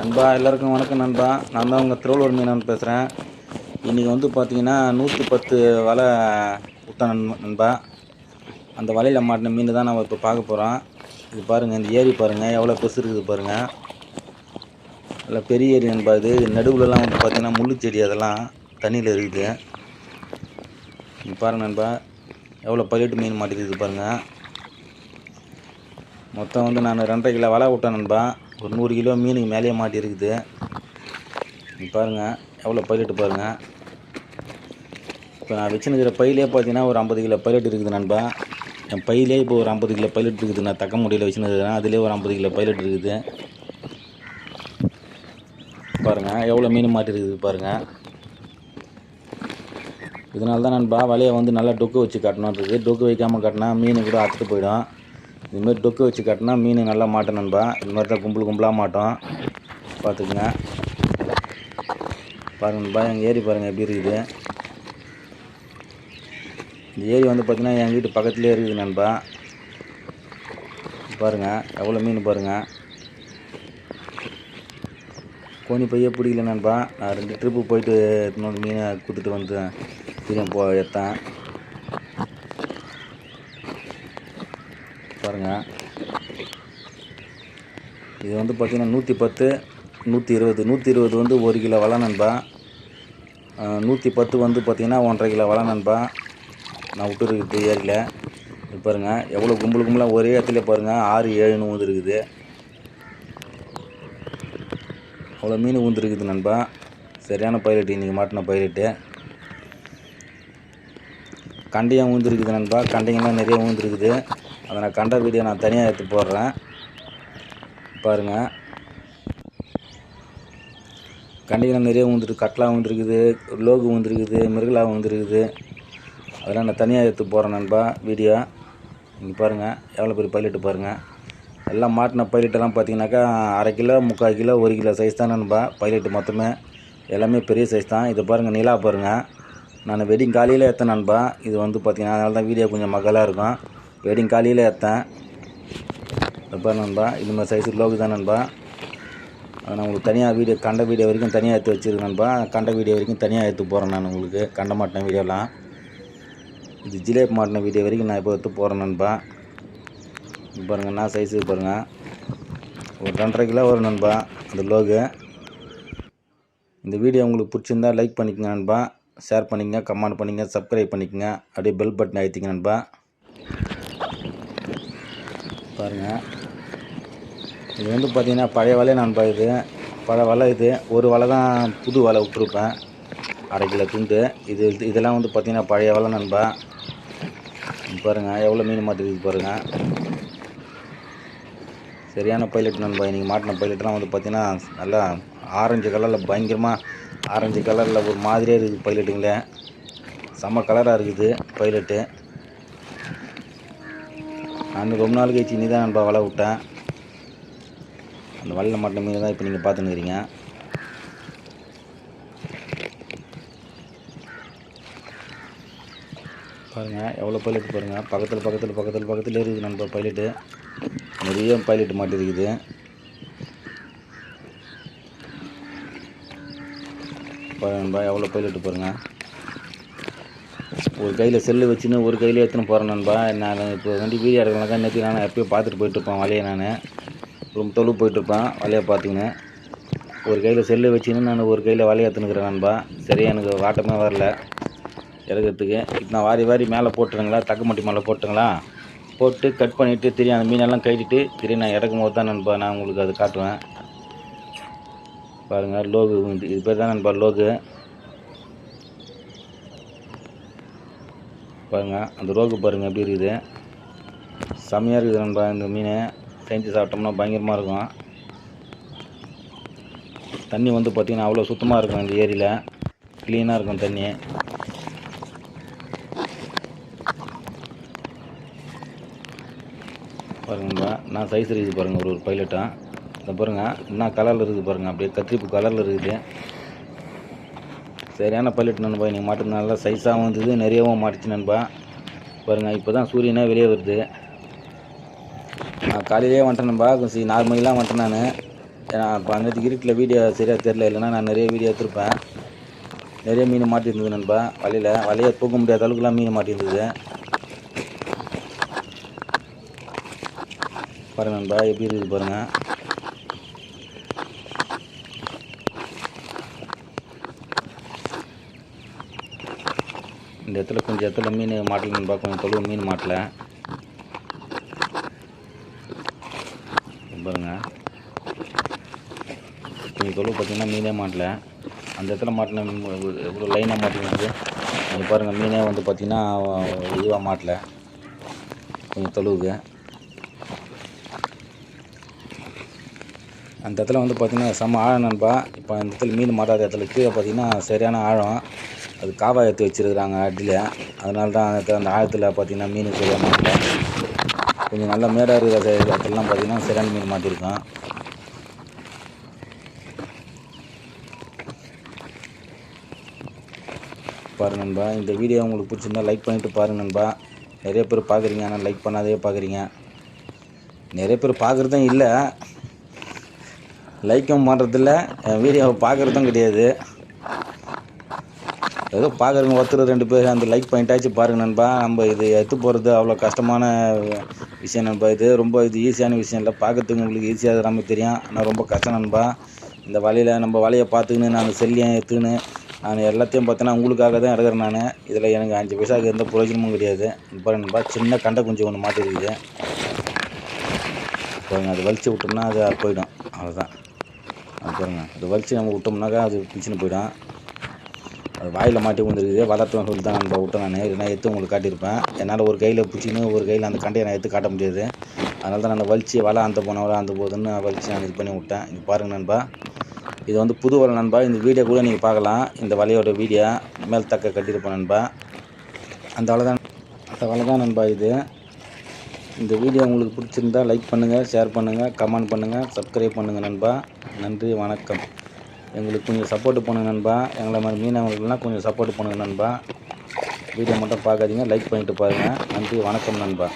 நண்பா எல்லாருக்கும் வணக்கம் நண்பா. நான் தான் உங்கள் திருவள்ளூர் மீனவன் பேசுகிறேன் இன்றைக்கி வந்து பார்த்தீங்கன்னா நூற்றி பத்து வலை விட்டேன் நண்பா. அந்த வலையில் மாட்டின மீன் தான் நம்ம இப்போ பார்க்க போகிறோம் இது பாருங்கள் இந்த ஏரி பாருங்கள் எவ்வளோ பெருசு இருக்குது பாருங்கள் நல்லா பெரிய ஏரி நண்பா இது. நடுவுலலாம் வந்து பார்த்திங்கன்னா முள்ளு செடி அதெல்லாம் தண்ணியில் இருக்குது. இது பாருங்கள் நண்பா எவ்வளோ பைலட் மீன் மாட்டிருக்குது பாருங்கள் மொத்தம் வந்து நான் ரெண்டரை கிலோ வலை விட்டேன் நண்பா. ஒரு நூறு கிலோ மீனுக்கு மேலேயே மாட்டிருக்குது இருக்குது. பாருங்கள் எவ்வளோ பைலட்டு பாருங்கள் இப்போ நான் வச்சுருக்கிற பையிலே பார்த்தீங்கன்னா ஒரு ஐம்பது கிலோ பைலட் இருக்குது நண்பா. என் பையிலே இப்போ ஒரு ஐம்பது கிலோ பைலட் இருக்குது. நான் தக்க முடியல வச்சுருக்கிறேன் அதுலேயே ஒரு ஐம்பது கிலோ பைலட் இருக்குது. பாருங்கள் எவ்வளோ மீன் மாட்டிருக்குது பாருங்கள் இதனால தான் நண்பா வலையை வந்து நல்லா டொக்கு வச்சு காட்டணுன்றது டொக்கு வைக்காமல் காட்டினா மீன் கூட அறுத்துட்டு போயிடும். இதுமாரி டொக்கு வச்சு காட்டினா மீன் நல்லா மாட்டோம் நண்பா. இது மாதிரி தான் கும்பல் கும்பலாக மாட்டோம். பார்த்துக்குங்க. பாருங்கள் நண்பா எங்கள் ஏரி பாருங்கள் எப்படி இருக்குது. இந்த ஏரி வந்து பார்த்திங்கன்னா எங்கள் வீட்டு பக்கத்துலேயே இருக்குது நண்பா. பாருங்கள் எவ்வளோ மீன் பாருங்கள் கோணி பையே பிடிக்கல நண்பா. நான் ரெண்டு ட்ரிப்பு போயிட்டு இன்னொன்று மீனை கொடுத்துட்டு வந்து திரும்ப போ எடுத்தேன் பாருங்கள் இது வந்து பார்த்திங்கன்னா நூற்றி பத்து நூற்றி இருபது நூற்றி இருபது வந்து ஒரு கிலோ வலை நண்பா. நூற்றி பத்து வந்து பார்த்திங்கன்னா ஒன்றரை கிலோ வலை நண்பா. நான் விட்டுருக்குது ஏரியில் இது பாருங்கள் எவ்வளோ கும்பல் கும்பலாக ஒரே இடத்துல பாருங்கள் ஆறு ஏழுன்னு வந்துருக்குது அவ்வளோ மீன் ஊந்துருக்குது நண்பா. சரியான பைலட் இன்றைக்கி மாட்டின பைலட்டு கண்டையும் ஊந்துருக்குது நண்பா. கண்டைங்கெல்லாம் நிறைய ஊந்துருக்குது. அதை நான் கண்ட வீடியோ நான் தனியாக எடுத்து போடுறேன். பாருங்கள் கண்டைங்கெல்லாம் நிறைய வந்துருக்கு கட்லா வந்துருக்குது லோகு வந்துருக்குது மிருகலா வந்துருக்குது அதெல்லாம் நான் தனியாக எடுத்து போடுறேன் நண்பா வீடியோ. நீங்கள் பாருங்கள் எவ்வளோ பெரிய பைலட்டு பாருங்கள் எல்லாம் மாட்டின பைலட்டெல்லாம் பார்த்தீங்கன்னாக்கா அரை கிலோ முக்கால் கிலோ ஒரு கிலோ சைஸ் தான் நண்பா பைலட்டு மொத்தமே. எல்லாமே பெரிய சைஸ் தான். இதை பாருங்கள் நிலா பாருங்கள் நான் வெடிங் காலையில் ஏற்றேன் நண்பா. இது வந்து பார்த்தீங்கன்னா அதனால தான் வீடியோ கொஞ்சம் மகளாக இருக்கும். வெட்டிங் காலையில் ஏற்றேன் இப்போ நண்பா இது மாதிரி சைஸ் லோகு தான் நண்பா. அதை நான் உங்களுக்கு தனியாக வீடியோ கண்ட வீடியோ வரைக்கும் தனியாக எடுத்து வச்சுருக்கேன் நண்பா. கண்ட வீடியோ வரைக்கும் தனியாக எடுத்து போகிறேன் நான் உங்களுக்கு. கண்ட மாட்டின வீடியோலாம். இது ஜிலேப் மாட்டின வீடியோ வரைக்கும் நான் இப்போ எடுத்து போகிறேன் நண்பா. பாருங்கள் நான் சைஸு பாருங்கள் ஒரு ரெண்டரை கிலோ வரும் நண்பா அந்த லோகு இந்த வீடியோ உங்களுக்கு பிடிச்சிருந்தா லைக் பண்ணிக்கங்க நண்பா. ஷேர் பண்ணிக்கங்க கமெண்ட் பண்ணிக்கங்க சப்ஸ்கிரைப் பண்ணிக்கங்க. அப்படியே பெல் பட்டன் அழுத்திங்க நண்பா. பாருங்கள் இது வந்து பார்த்திங்கன்னா பழைய வலை நண்பா இது பழைய வலை இது. ஒரு வலை தான் புது வலை விட்ருப்பேன் அரை கிலோ துண்டு. இது இதெல்லாம் வந்து பார்த்திங்கன்னா பழைய வலை நண்பா. பாருங்கள் எவ்வளோ மீன் மாட்டிருக்கு பாருங்கள் சரியான பைலட் நண்பா. இன்றைக்கி மாட்டின பைலட்லாம் வந்து பார்த்தீங்கன்னா நல்லா ஆரஞ்சு கலரில் பயங்கரமாக ஆரஞ்சு கலரில் ஒரு மாதிரியே இருக்குது பைலட்டுங்களே செம்ம கலராக இருக்குது பைலட்டு நான் ரொம்ப நாள் கழிச்சு இனி தான் நண்பா வலை விட்டேன். அந்த வலையில் மாட்டின மீன் தான் இப்போ நீங்கள் பார்த்துன்னு இருக்கிறீங்க பாருங்கள் எவ்வளோ பைலட் பாருங்கள் பக்கத்தில் பக்கத்தில் பக்கத்தில் பக்கத்தில் இருக்குது நண்பா பைலட்டு நிறைய பைலட் மாட்டிருக்குது. பாருங்க நண்பா எவ்வளோ பைலட்டு பாருங்கள் ஒரு கையில் செல்லு வச்சுன்னு ஒரு கையில் எடுத்துன்னு போகிறேன் நண்பா? நான் இப்போ வண்டி வீடியோ எடுக்கணும்னாக்கா நேற்று நான் எப்பயும் பார்த்துட்டு போயிட்டுருப்பேன் வலையை நான். ரொம்ப தொழில் போயிட்டுருப்பேன் வலையை பார்த்துக்கின்னு. ஒரு கையில் செல்லு வச்சுன்னு நான் ஒரு கையில் வலையை எடுத்துனுக்கிறேன் நண்பா. சரியாக எனக்கு வாட்டமே வரல இறக்கிறதுக்கு. இப்போ நான் வாரி வாரி மேலே போட்டுருங்களா தக்கமட்டி மேலே போட்டுங்களா போட்டு கட் பண்ணிவிட்டு திரும்பி அந்த மீனெல்லாம் கட்டிட்டு திரும்பி நான் இறக்கும் போது தான் நண்பா நான் உங்களுக்கு அது காட்டுவேன். பாருங்கள் லோகு இது- இது பேர் தான் நண்பா லோகு. பாருங்கள் அந்த ரோகு பாருங்கள் எப்படி இருக்குது. செம்மையாக இருக்குது நண்பா இந்த மீன். செஞ்சு சாப்பிட்டோம்னா பயங்கரமாக இருக்கும். தண்ணி வந்து பார்த்திங்கன்னா அவ்வளோ சுத்தமாக இருக்கும் இந்த ஏரியில். க்ளீனாக இருக்கும் தண்ணி. பாருங்கப்பா நான் சைஸ் இருக்குது பாருங்கள் ஒரு ஒரு பைலட்டாக இந்த பாருங்கள் என்ன கலரில் இருக்குது பாருங்கள் அப்படியே கத்திரிப்பு கலரில் இருக்குது. சரியான பைலட் நண்பா. நீங்கள் மாட்டு நல்லா சைஸாகவும் இருந்தது நிறையவும் மாட்டுச்சு நண்பா. பாருங்கள் இப்போ தான் சூரியனே வெளியே வருது. நான் காலையிலேயே வந்துட்டேன் நண்பா. கொஞ்சம் நாலு மணிலாம் வந்துட்டேன் நான். ஏன்னா இப்போ அன்றைக்கு இருட்டில் வீடியோ சரியாக தெரில இல்லைன்னா நான் நிறைய வீடியோ எடுத்துருப்பேன். நிறைய மீன் மாட்டியிருந்தது நண்பா வலையில் வலையை தூக்க முடியாத அளவுக்குலாம் மீன் மாட்டியிருந்தது பாருங்கள் நண்பா எப்படி இருக்குது பாருங்கள் இந்த இடத்துல கொஞ்சம் இடத்துல மீன் மாட்டலன்னு நண்பா கொஞ்சம் தொழுவு மீன் மாட்டல. பாருங்க. கொஞ்சம் தொழுவு பார்த்தீங்கன்னா மீனே மாட்டல. அந்த இடத்துல மாட்டின எவ்வளோ லைனாக மாட்டினது நீங்கள் பாருங்கள் மீனே வந்து பார்த்தீங்கன்னா இதுவாக மாட்டல. கொஞ்சம் தொழுவுக்கு. அந்த இடத்துல வந்து பார்த்திங்கன்னா செம்ம ஆழம் நண்பா. இப்போ அந்த இடத்துல மீன் மாட்டாத இடத்துல கீழே பார்த்தீங்கன்னா சரியான ஆழம். அது காவா எடுத்து வச்சுருக்குறாங்க அடியில். அதனால தான் அந்த அந்த ஆழத்தில் பார்த்தீங்கன்னா மீன் சரியாக மாட்டல கொஞ்சம் நல்ல மேடாக இருக்கிற இடத்துலலாம் பார்த்தீங்கன்னா சரியான மீன் மாட்டியிருக்கோம் பாருங்க நண்பா இந்த வீடியோ உங்களுக்கு பிடிச்சிருந்தா லைக் பண்ணிவிட்டு பாருங்க நண்பா. நிறைய பேர் பார்க்குறீங்க ஆனால் லைக் பண்ணாதே பார்க்குறீங்க நிறைய பேர் பார்க்குறதும் இல்லை. லைக்கும் பண்ணுறதில்ல வீடியோவை பார்க்குறதும் கிடையாது. ஏதோ பார்க்குறவங்க ஒருத்தர் ரெண்டு பேர் அந்த லைக் பண்ணிட்டாச்சும் பாருங்க நண்பா. நம்ம இது எடுத்து போகிறது அவ்வளோ கஷ்டமான விஷயம் நண்பா. இது ரொம்ப இது ஈஸியான விஷயம் இல்லை. பார்க்கறதுக்கு உங்களுக்கு ஈஸியாக நமக்கு தெரியும். ஆனால் ரொம்ப கஷ்டம் நண்பா. இந்த வலையில் நம்ம வலையை பார்த்துக்கின்னு நான் செல்லியன் எடுத்துக்கின்னு நான் எல்லாத்தையும் பார்த்தேன்னா உங்களுக்காக தான் எடுக்கிறேன் நான். இதில் எனக்கு அஞ்சு பைசாவுக்கு எந்த பிரயோஜனமும் கிடையாது. இப்போ நண்பா சின்ன கண்டை குஞ்சு ஒன்று மாட்டிருக்குது பாருங்க அது வலிச்சு விட்டோம்னா அது போயிடும். அவ்வளோதான் அது பாருங்க அது வலிச்சு நம்ம விட்டோம்னாக்கா அது பிச்சுன்னு போயிடும். அது வாயில் மாட்டி வந்துருக்குது வளர்த்துவேன் சொல்லி தான் நம்ம விட்டேன் நான். இல்லைனா எடுத்து உங்களுக்கு காட்டியிருப்பேன். என்னால் ஒரு கையில் பிடிச்சின்னு ஒரு கையில் அந்த கண்டையை நான் எடுத்து காட்ட முடியாது. அதனால தான் நான் வலிச்சு வலை அந்த போன வலை அந்த போதுன்னு வலிச்சு நான் இது பண்ணி விட்டேன். இங்கே பாருங்கள் நண்பா. இது வந்து புது வலை நண்பா. இந்த வீடியோ கூட நீங்கள் பார்க்கலாம். இந்த வலையோட வீடியோ மேல் தக்க கட்டியிருப்பேன் நண்பா. அந்த வலை தான் அந்த வலை தான் நண்பா இது. இந்த வீடியோ உங்களுக்கு பிடிச்சிருந்தா லைக் பண்ணுங்கள் ஷேர் பண்ணுங்கள் கமெண்ட் பண்ணுங்கள் சப்ஸ்கிரைப் பண்ணுங்கள் நண்பா. நன்றி வணக்கம். எங்களுக்கு கொஞ்சம் சப்போர்ட் பண்ணுங்க நண்பா. எங்களை மாதிரி மீனவர்கள்லாம் கொஞ்சம் சப்போர்ட் பண்ணுங்க நண்பா. வீடியோ மட்டும் பார்க்காதீங்க லைக் பண்ணிட்டு பாருங்கள் நன்றி வணக்கம் நண்பா.